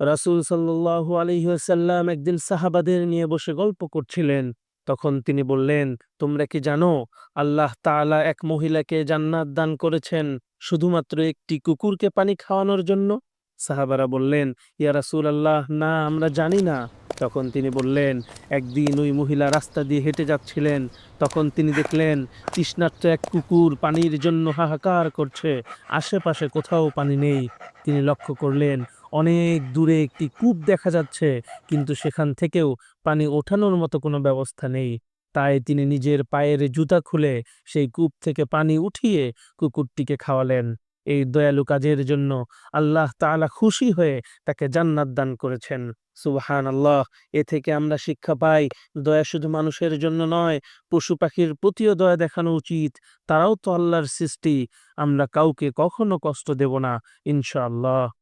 রাসূল সাল্লাল্লাহু আলাইহি ওয়াসাল্লাম একদিন সাহাবাদের নিয়ে বসে গল্প করছিলেন। তখন তিনি বললেন, "তোমরা কি জানো আল্লাহ তাআলা এক মহিলাকে জান্নাত দান করেছেন শুধুমাত্র একটি কুকুরকে পানি খাওয়ানোর জন্য?" সাহাবারা বললেন, "ইয়া রাসুল আল্লাহ না আমরা জানি না।" তখন তিনি বললেন, "একদিন ওই মহিলা রাস্তা দিয়ে হেঁটে যাচ্ছিলেন। তখন তিনি দেখলেন তৃষ্ণার্ত এক কুকুর পানির জন্য হাহাকার করছে। আশেপাশে কোথাও পানি নেই। তিনি লক্ষ্য করলেন অনেক দূরে একটি কূপ দেখা যাচ্ছে কিন্তু সেখান থেকেও পানি ওঠানোর মতো কোনো ব্যবস্থা নেই। তাই তিনি নিজের পায়ের জুতা খুলে সেই কূপ থেকে পানি উঠিয়ে কুকুরটিকে খাওয়ালেন। এই দয়ালু কাজের জন্য আল্লাহ তাআলা খুশি হয়ে তাকে জান্নাত দান করেছেন। সুবাহান আল্লাহ এ থেকে আমরা শিক্ষা পাই দয়া শুধু মানুষের জন্য নয়, পশু পাখির প্রতিও দয়া দেখানো উচিত। তারাও তো আল্লাহর সৃষ্টি। আমরা কাউকে কখনো কষ্ট দেব না ইনশাআল্লাহ।